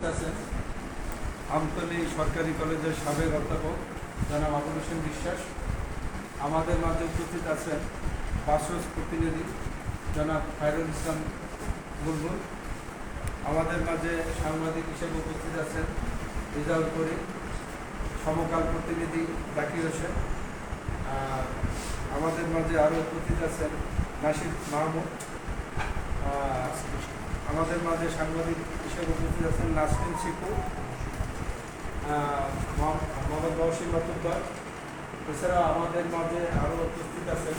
আছেন আমতলী সরকারি কলেজের সাবেক অধ্যাপক জনাব আবুল হোসেন বিশ্বাস। আমাদের মাঝে উপস্থিত আছেন বাসস প্রতিনিধি জনাব খায়রুল ইসলাম বুলবুল। আমাদের মাঝে সাংবাদিক হিসেবে উপস্থিত আছেন রিজাউল করিম, সমকাল প্রতিনিধি জাকির হোসেন। আমাদের মাঝে আরও উপস্থিত আছেন নাসির মাহমুদ। আমাদের মাঝে সাংবাদিক হিসেবে উপস্থিত আছেন নাসরিন শিকু মোহাম্মদ মহসিন মাতুব্বার। এছাড়া আমাদের মাঝে আরও উপস্থিত আছেন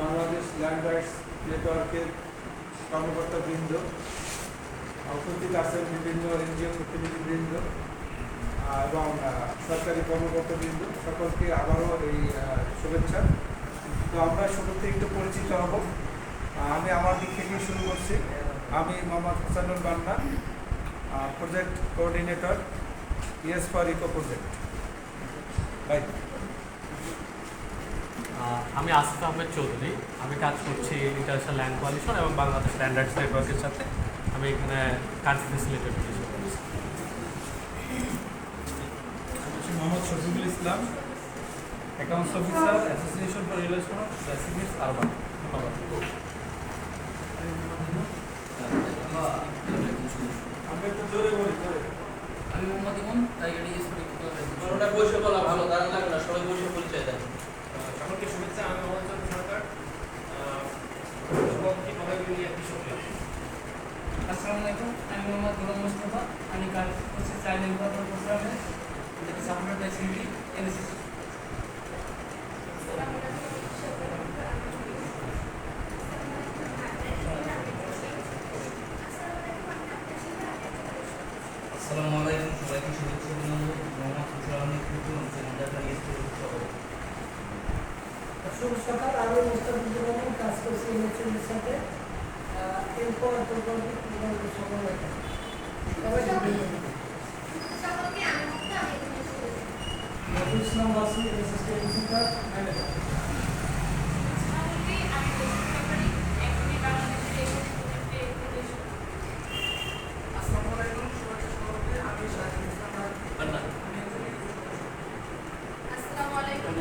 বাংলাদেশ ল্যান্ড রাইটস নেটওয়ার্কের কর্মকর্তা বৃন্দ। উপস্থিত আছেন বিভিন্ন এনজিও প্রতিনিধিবৃন্দ এবং সরকারি কর্মকর্তা বৃন্দ সকলকে আবারও এই শুভেচ্ছা। তো আমরা শুরুতে একটু পরিচিত হব। আমি আমার দিক থেকে শুরু করছি। আমি Mohammad Hasanul Banna project coordinator yes for eco project by আমি আসিফ আহমেদ চৌধুরী। আমি কাজ করছি ইন্টারন্যাশনাল ল্যান্ড কোয়ালিশন এবং বাংলাদেশ স্ট্যান্ডার্ডস নেটওয়ার্কের সাথে। আমি এখানে কান্ট্রি ফেসিলিটেট করছি। Mohammad Shafiqul Islam accounts officer association for relation of residents urban ধন্যবাদ। আমি মোহাম্মদ বলা ভালো সবাই পরিচয় শুভেচ্ছা আমি চন্দ্র সরকার। আসসালামু আলাইকুম আমি আমি সাপোর্টেড বাই সিডি এনএসএস আসসালামু আলাইকুম সবাইকে শুভেচ্ছা অভিনন্দন মোহাম্মদ হুসুর আহমেদ কুতু ঢাকা ইয়েস্টুর শুভ সকাল আমি মোস্তাফিজুর রহমান কাজ করছি এনএচএমের সাথে আহ, এরপর প্রকল্প প্রকল্প সফল হয় সবাইকে ধন্যবাদ সকলকে আমি মুক্ত আমি এখানে শুরু নজরুল ইসলাম বাসি অ্যাসিস্ট্যান্ট প্রিন্সিপাল ম্যানেজার সকলকে আমি পরিচিত করি এখনই বাংলাদেশের এই প্রজেক্টে প্রবেশ আসসালামু আলাইকুম শুভেচ্ছা সভাপতি আমি শাহিদ ইসলাম বান্না আসসালামু আলাইকুম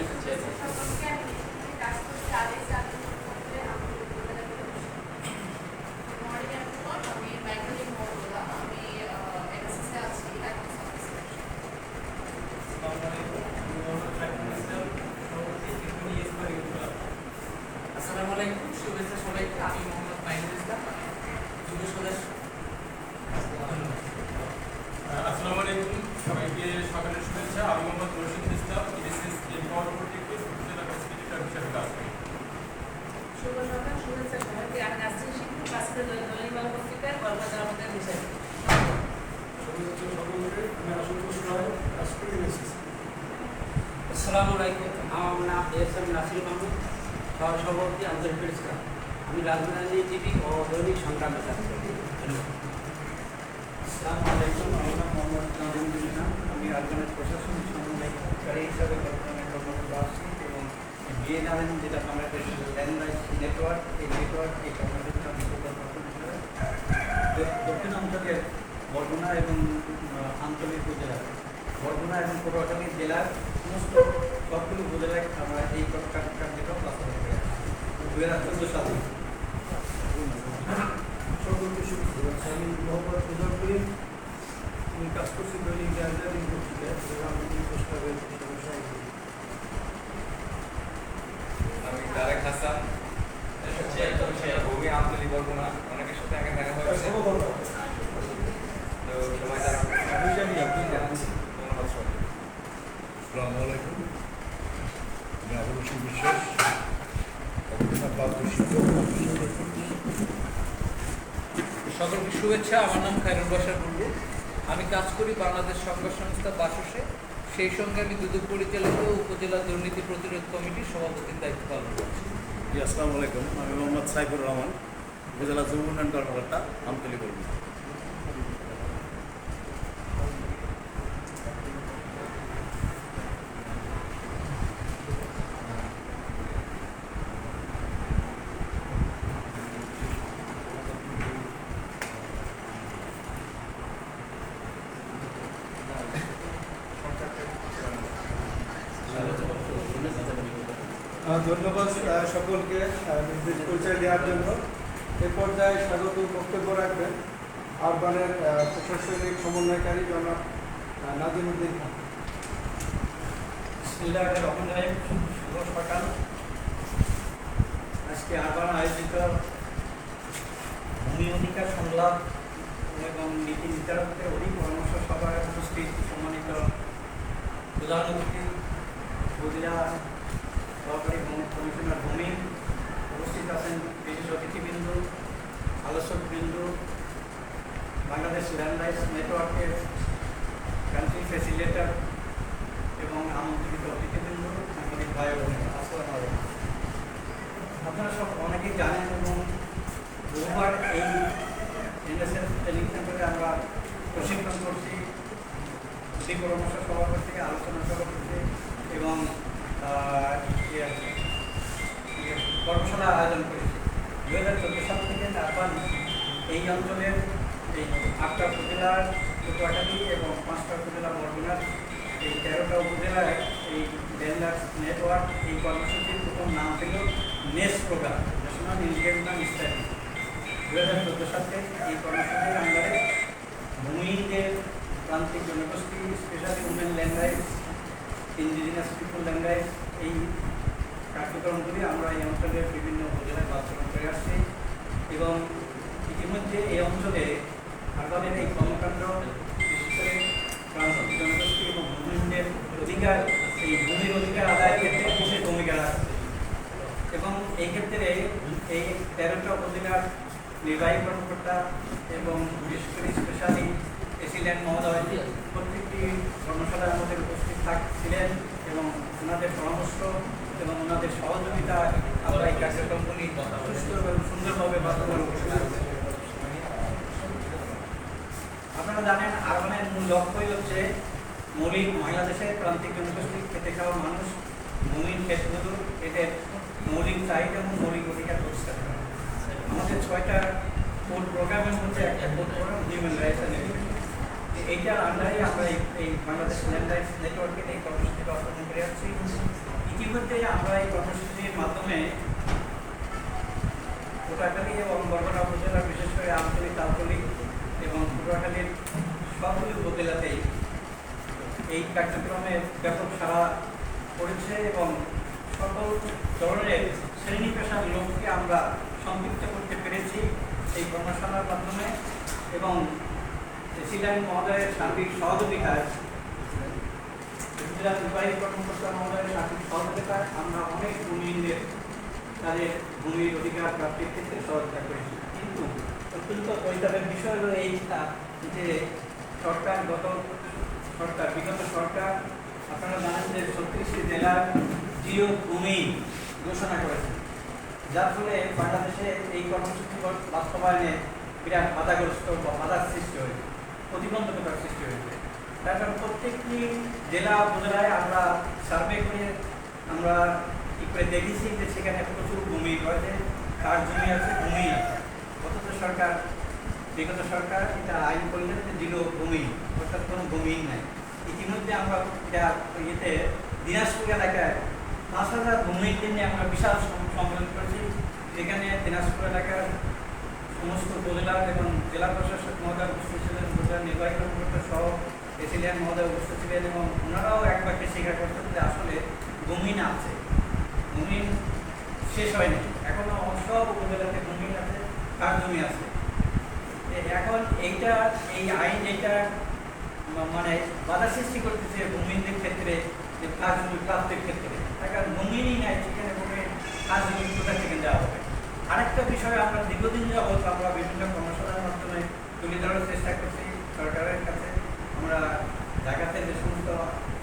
সকলকে আমি এখানে কাজ করছি আদেশ জাতীয় প্রকল্পে আমি উপজেলা মর্নিং এয়ারপোর্ট আমি ব্যাঙ্গালি মহকুমা আমি এনএসএসে আছি অ্যাকাউন্টস অফিসার আসসালামু আলাইকুম শুভেচ্ছা সবাইকে আমি মোহাম্মদ মাইনুল ইসলাম যুব সদস্য ধন্যবাদ আসসালামু আলাইকুম সবাইকে সকালের শুভেচ্ছা আমি মোহাম্মদ রশিদ ইসলাম ইডিসিস এম্পাওয়ার প্রোটেক্টিভ উপজেলা ফ্যাসিলিটেটর হিসেবে কাজ করি শুভ সকাল শুভেচ্ছা সবাইকে আমি নাসরিন কাছে দৈনিক বাংলা পত্রিকায় কলকাতার আমাদের বিষয়। আসসালামু আলাইকুম। আমার নাম এস এম নাসির মাহমুদ। সহ সভাপতি আন্তরিক প্রেস আমি রাজধানী টিভি ও দৈনিক সংক্রান্ত ধন্যবাদ। আসসালামু আলাইকুম। আমার নাম মোহাম্মদ নাজিমুদ্দিন আমি আর্গানের প্রশাসনিক সমন্বয়কারী হিসাবে বর্তমানে কর্মরত আছি। যেটা ল্যান্ড নেটওয়ার্ক এই নেটওয়ার্ক এই দ- দক্ষিণ অঞ্চলের বরগুনা এবং আঞ্চলিক উপজেলা বরগুনা এবং পটুয়াখালী জেলার সমস্ত সবগুলো উপজেলায় আমরা এই কার- কার্যক্রম বাস্তবায়ন দু হাজার চোদ্দ সালে। আমি মোহাম্মদ আমি কাজ করছি, দৈনিক জাহাজারি পত্রিকায় আমি প্রস্তাবের সমস্যা আমি তারেক হাসান ভূমি বরগুনা অনেকের সাথে আগে দেখা হয়েছে। তো সবাই তারা ধন্যবাদ সবাই আসসালামু আলাইকুম। আমি আবুল বিশ্বাস। সকলকে শুভেচ্ছা। আমার নাম খায়রুল বাসার বুলবুল আমি কাজ করি বাংলাদেশ সংবাদ সংস্থা বাসসে। সেই সঙ্গে আমি দুদক পরিচালিত উপজেলা দুর্নীতি প্রতিরোধ কমিটির সভাপতির দায়িত্ব পালন করছি। আসসালামু আলাইকুম। আমি মোহাম্মদ সাইফুর রহমান। উপজেলা যুব উন্নয়ন কর্মকর্তা আমতলি কর্মী ধন্যবাদ সকলকে নির্দিষ্ট পরিচয় দেওয়ার জন্য। এ পর্যায়ে স্বাগত বক্তব্য রাখবেন আরবানের আহ, প্রশাসনিক সমন্বয়কারী জনাব নাজিমুদ্দিন খান। সকাল। আজকে আবার আয়োজিত ভূমি অধিকার সংলাপ এবং নীতি নির্ধারকদের অধিক পরামর্শ সভায় উপস্থিত সম্মানিত প্রধান অতিথি সহকারী কমিশনার ভূমি উপস্থিত আছেন বিশেষ অতিথিবৃন্দ, আলোচকবৃন্দ, বাংলাদেশ ল্যান্ড রাইটস নেটওয়ার্কের কান্ট্রি ফ্যাসিলিটেটর এবং আমন্ত্রিত অতিথিবৃন্দ, সাংবাদিক ভাই বোনেরা, আসসালামু আপনারা সব অনেকেই জানেন এবং বহুবার এই এনএসএফ ট্রেনিং সেন্টারে আমরা প্রশিক্ষণ করছি পরামর্শ সভা করছি আলোচনা সভা করছি এবং কর্মশালা আয়োজন করেছি। দু হাজার চোদ্দ সাল থেকে তারপর এই অঞ্চলের এই আটটা উপজেলার পটুয়াখালী এবং পাঁচটা উপজেলা বরগুনার এই তেরোটা উপজেলায় এই ল্যান্ডার্স নেটওয়ার্ক এই কর্মসূচির প্রথম নাম ছিল নেস প্রোগ্রাম, ন্যাশনাল ইনভেস্টমেন্ট স্টাডি। দু হাজার চোদ্দ সালে এই কর্মসূচির আন্ডারে ভূমিহীনদের প্রান্তিক জনগোষ্ঠী, specially women land rights indigenous people rights এই কার্যক্রমগুলি আমরা এই অঞ্চলের বিভিন্ন উপজেলায় বাস্তবায়ন করে আসছি এবং ইতিমধ্যে এই অঞ্চলে আগামের এই কর্মকাণ্ড বিশেষ করে জনগোষ্ঠী এবং ভূমিহীনদের অধিকার, এই ভূমির অধিকার আদায়ের ক্ষেত্রে বিশেষ ভূমিকা রাখছে। এবং এই ক্ষেত্রে এই তেরোটা উপজেলার নির্বাহী কর্মকর্তা এবং বিশেষ করে স্পেশালি এসিল্যান্ড মহোদয়, প্রত্যেকটি কর্মশালার আমাদের উপস্থিত থাকছিলেন এবং ওনাদের পরামর্শ এবং ওনাদের সহযোগিতা আমরা এই কার্যক্রমগুলি সুস্থ এবং সুন্দরভাবে বাস্তবায়ন করতে আপনারা জানেন, আরবানের মূল লক্ষ্যই হচ্ছে মৌলিক বাংলাদেশের প্রান্তিক জনগোষ্ঠী খেতে খাওয়া মানুষ। ভূমির ক্ষেত্রগুলো এদের মৌলিক চাহিদা এবং মৌলিক অধিকার প্রতিষ্ঠা করা। আমাদের ছয়টা কোড প্রোগ্রামের মধ্যে একটা কোড প্রোগ্রাম হিউম্যান রাইটস এইটার আন্ডারে আমরা এই বাংলাদেশ ল্যান্ড রাইটস নেটওয়ার্কের এই কর্মসূচি বাস্তবায়ন করে যাচ্ছি ইতিমধ্যে আমরা এই কর্মসূচির মাধ্যমে কোটাখালী এবং বরগুনা উপজেলার, বিশেষ করে আঞ্চলিক তালতলি এবং পটুয়াখালীর সবগুলি উপজেলাতেই এই কার্যক্রমে ব্যাপক সাড়া পড়েছে এবং সকল ধরনের শ্রেণি পেশার লোককে আমরা সম্পৃক্ত করতে পেরেছি এই কর্মশালার মাধ্যমে এবং সিলাইন মহোদয়ের সার্বিক সহযোগিতায় জেলা নির্বাহী কর্মকর্তা মহোদয়ের সার্বিক সহযোগিতায় আমরা অনেক ভূমিহীনদের তাদের ভূমির অধিকার প্রাপ্তির ক্ষেত্রে সহযোগিতা করেছি। কিন্তু অত্যন্ত পরিতাপের বিষয় হলো এইটা যে সরকার, গত সরকার, বিগত সরকার, আপনারা জানেন যে ছত্রিশটি জেলার জিও ভূমি ঘোষণা করেছে। যার ফলে বাংলাদেশে এই কর্মসূচি বাস্তবায়নে বিরাট বাধাগ্রস্ত বা বাধার সৃষ্টি হয়েছে। প্রতিবন্ধকতার সৃষ্টি হয়েছে। তার কারণ প্রত্যেকটি জেলা উপজেলায় আমরা সার্ভে করে আমরা করে দেখেছি যে সেখানে প্রচুর ভূমি রয়েছে। কার জমি আছে? ভূমি আছে। অথচ সরকার, বিগত সরকার এটা আইন করলেন যে জিরো ভূমি, অর্থাৎ কোনো ভূমিই নাই। ইতিমধ্যে আমরা ইয়েতে দিনাজপুর এলাকায় পাঁচ হাজার ভূমির জন্য আমরা বিশাল সম- সম্মেলন করেছি। যেখানে দিনাজপুর এলাকার সমস্ত উপজেলার এবং জেলা প্রশাসক মহোদয় উপস্থিত সহ মহোদয় উপস্থিত ছিলেন এবং ওনারাও স্বীকার যে আসলে আছে। শেষ হয়নি। এখনও সব উপজেলাতে আছে আছে। এখন এইটা, এই আইন মানে বাধা সৃষ্টি করতেছে ভূমিনদের ক্ষেত্রে, যে প্রাপ্তির ক্ষেত্রে। তার কারণ ভূমিনই নাই, সেখানে কাজ থেকে দেওয়া হবে? আরেকটা বিষয় আমরা দীর্ঘদিন যাবৎ আমরা বিভিন্ন কর্মশালার মাধ্যমে তুলে ধরার চেষ্টা করছি। সরকারের কাছে আমরা ঢাকাতে যে সমস্ত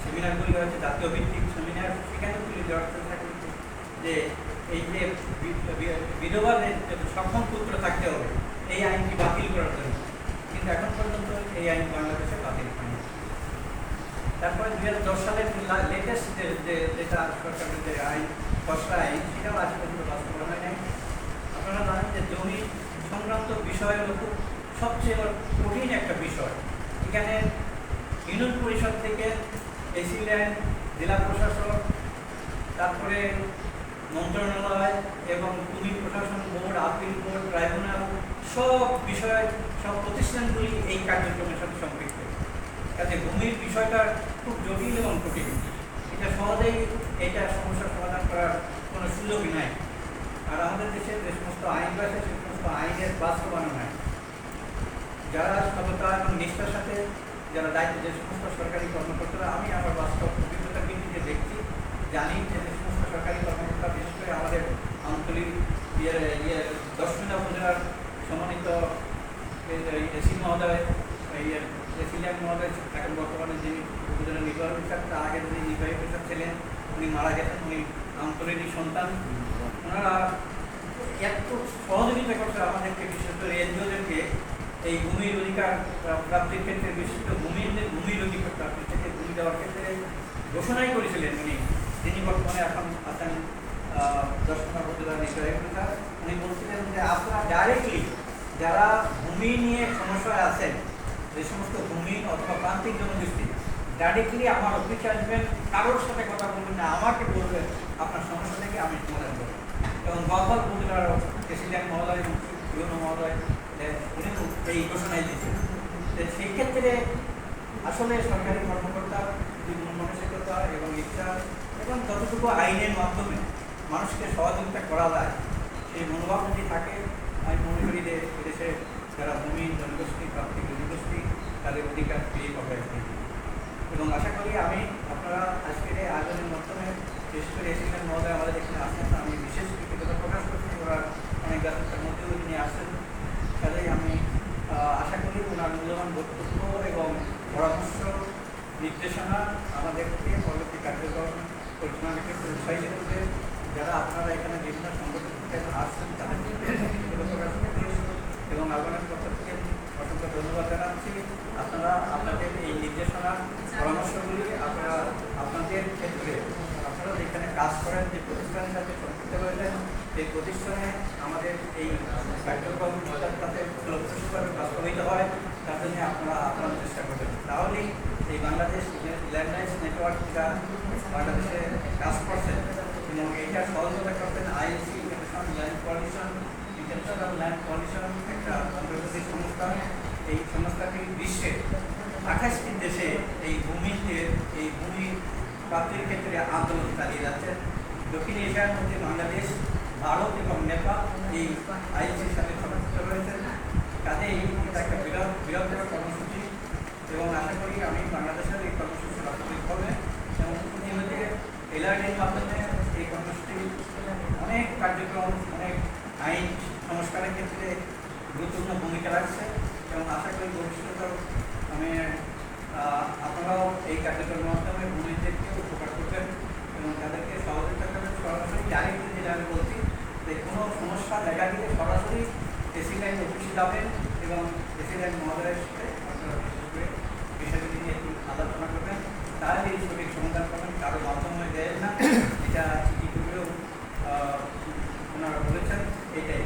সেমিনারগুলি হয়েছে জাতীয় ভিত্তিক সেমিনার সেখানে তুলে ধরার চেষ্টা করছি যে এই যে বিধবাদের সক্ষম পুত্র থাকতে হবে, এই আইনটি বাতিল করার জন্য। কিন্তু এখন পর্যন্ত এই আইন বাংলাদেশে বাতিল হয়নি। তারপরে দুই হাজার দশ সালের লেটেস্ট যে যেটা সরকারের যে আইন, খসড়া আইন, সেটাও আজ পর্যন্ত বাস্তবায়ন হয় নাই আপনারা জানেন যে জমি সংক্রান্ত বিষয় হলো খুব সবচেয়ে কঠিন একটা বিষয়। এখানে ইউনিয়ন পরিষদ থেকে ল্যান্ড জেলা প্রশাসক, তারপরে মন্ত্রণালয় এবং ভূমি প্রশাসন বোর্ড, আপিল বোর্ড, ট্রাইব্যুনাল সব বিষয়, সব প্রতিষ্ঠানগুলি এই কার্যক্রমের সাথে সম্পৃক্ত। কাজে ভূমির বিষয়টা খুব জটিল এবং কঠিন। এটা সহজেই এটা সমস্যার সমাধান করার কোনো সুযোগই নাই। আর আমাদের দেশে যে সমস্ত আইন রয়েছে, সে সমস্ত আইনের বাস্তবায়ন হয়। যারা সততা এবং নিষ্ঠার সাথে যারা দায়িত্ব যে সমস্ত সরকারি কর্মকর্তারা, আমি আমার বাস্তব অভিজ্ঞতার ভিত্তিতে দেখছি, জানি যে যে সমস্ত সরকারি কর্মকর্তা, বিশেষ করে আমাদের আঞ্চলিক ইয়ে ইয়ে দর্শনা উপজেলার সম্মানিত এসি মহোদয় ইয়ে এসিলিয়ান মহোদয়, এখন বর্তমানে যিনি উপজেলা নির্বাহী অফিসার তার আগে যিনি নির্বাহী অফিসার ছিলেন, উনি মারা গেছেন, উনি আন্তরিক সন্তান। ওনারা এত সহযোগিতা করছে আমাদেরকে, বিশেষ করে এই ভূমির অধিকার প্রা- প্রাপ্তির ক্ষেত্রে বিশিষ্ট ভূমির ভূমির অধিকার প্রাপ্তির ক্ষেত্রে ভূমি দেওয়ার ক্ষেত্রে ঘোষণাই করেছিলেন উনি। যিনি বর্তমানে এখন আছেন দর্শনা উপজেলা অফিসার উনি বলছিলেন যে আপনারা ডাইরেক্টলি যারা ভূমি নিয়ে সমস্যায় আছেন, যে সমস্ত ভূমি অথবা প্রান্তিক জনগোষ্ঠী ডাইরেক্টলি আমার অফিসে আসবেন, কারোর সাথে কথা বলবেন না, আমাকে বলবেন, আপনার সমস্যা থেকে আমি সমাধান করব। এবং গতকাল প্রেসিডেন্ট মহোদয় এবং ইউনো মহোদয় এই ঘোষণাই দিয়েছেন সেই ক্ষেত্রে আসলে সরকারি কর্মকর্তা মানসিকতা এবং ইচ্ছা এবং যতটুকু আইনের মাধ্যমে মানুষকে সহযোগিতা করা যায়, সেই মনোভাব যদি থাকে, আমি মনে করি যে এদেশে যারা ভূমি, জনগোষ্ঠী প্রান্তিক জনগোষ্ঠী, তাদের অধিকার পেয়ে পাবে। এবং আশা করি আমি আপনারা আজকের এই আয়োজনের মাধ্যমে, বিশেষ করে এসিলেন মহোদয় আমাদের এখানে আসেন, আমি বিশেষ কৃতজ্ঞতা প্রকাশ করছি ওরা ব্যস্ততার মধ্যেও তিনি আসেন কাজেই আমি আশা করি ওনার মূল্যবান বক্তব্য এবং পরামর্শ নির্দেশনা আমাদেরকে পরবর্তী কার্যক্রম পরিচালনার উৎসাহিত করবে যারা আপনারা এখানে বিভিন্ন সংগঠন আসছেন তাদেরকে এবং আলবানের পক্ষ থেকে অসংখ্য ধন্যবাদ জানাচ্ছি আপনারা আপনাদের এই নির্দেশনা পরামর্শগুলি আপনারা আপনাদের ক্ষেত্রে আপনারা যেখানে কাজ করেন যে প্রতিষ্ঠানের সাথে সম্পৃক্ত রয়েছেন সেই প্রতিষ্ঠানে আমাদের এই কার্যক্রম যাতে ফলপ্রসূভাবে বাস্তবায়িত হয়, তার জন্য আপনারা আপনারা চেষ্টা করবেন। তাহলেই এই বাংলাদেশ ল্যান্ডলাইন্স নেটওয়ার্ক যেটা বাংলাদেশে কাজ করছেন এবং এইটা সহযোগিতা করবেন IAC international land coalition, international land coalition একটা আন্তর্জাতিক সংস্থা। এই সংস্থাটি বিশ্বের আঠাশটি দেশে এই ভূমিতে, এই ভূমি প্রাপ্তির ক্ষেত্রে আন্দোলন চালিয়ে যাচ্ছে। দক্ষিণ এশিয়ার মধ্যে বাংলাদেশ, ভারত এবং নেপাল এই আইএসির সাথে সংযুক্ত রয়েছেন কাজেই এটা একটা বিরাট, বৃহত্তর কর্মসূচি এবং আশা করি আমি বাংলাদেশের এই কর্মসূচি বাস্তবিক হবে এবং ইতিমধ্যে এলআরডির মাধ্যমে এই কর্মসূচি অনেক কার্যক্রম, অনেক আইন সংস্কারের ক্ষেত্রে গুরুত্বপূর্ণ ভূমিকা রাখছে এবং আশা করি ভবিষ্যতেও আমি আপনারাও এই কার্যক্রমের মাধ্যমে ভূমিদেরকে উপকার করবেন। এবং তাদেরকে সহযোগিতা করবেন সরাসরি ডাইরেক্টলি যেটা আমি বলছি, যে কোনো সমস্যা দেখা দিলে সরাসরি এসি লাইন অফিসে যাবেন এবং এসি লাইন মহোদয়ের সাথে আপনারা বিশেষ বিষয়গুলি নিয়ে একটু আলোচনা করবেন। তাহলে এই সঠিক সমাধান করবেন কারও মাধ্যমে দেয় না। এটা ইতিপূর্বেও ওনারা বলেছেন, এটাই।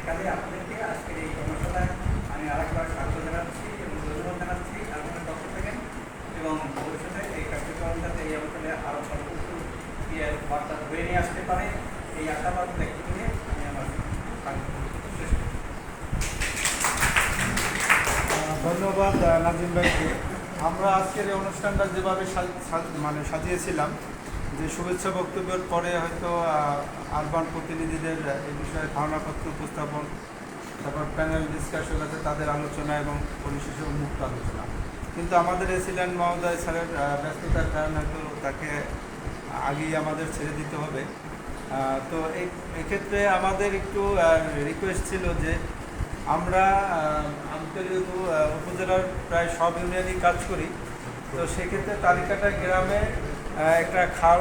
এখানে আপনাদেরকে আজকের এই কর্মশালায় আমি আরেকবার স্বাগত জানাচ্ছি এবং ধন্যবাদ জানাচ্ছি আপনাদের পক্ষ থেকে এবং ভবিষ্যতে এই কার্যক্রম যাতে এই অঞ্চলে আরও ফলপ্রসূ ইয়ে বার্তা ধরে নিয়ে আসতে পারে, এই আশাবাদ ব্যক্ত করে আমি আমার ধন্যবাদ নাজিম ভাইকে। আমরা আজকের এই অনুষ্ঠানটা যেভাবে মানে সাজিয়েছিলাম, যে শুভেচ্ছা বক্তব্যের পরে হয়তো আরবান প্রতিনিধিদের এই বিষয়ে ধারণাপত্র উপস্থাপন, তারপর প্যানেল ডিসকাশন আছে, তাদের আলোচনা এবং পরিশেষে উন্মুক্ত আলোচনা। কিন্তু আমাদের এসিল্যান্ড মহোদয় স্যারের ব্যস্ততার কারণে হয়তো তাকে আগেই আমাদের ছেড়ে দিতে হবে। তো এক্ষেত্রে আমাদের একটু রিকোয়েস্ট ছিল যে আমরা আন্তর্জাতিক উপজেলার প্রায় সব ইউনিয়নই কাজ করি, তো সেক্ষেত্রে তালিকাটা গ্রামে একটা খাল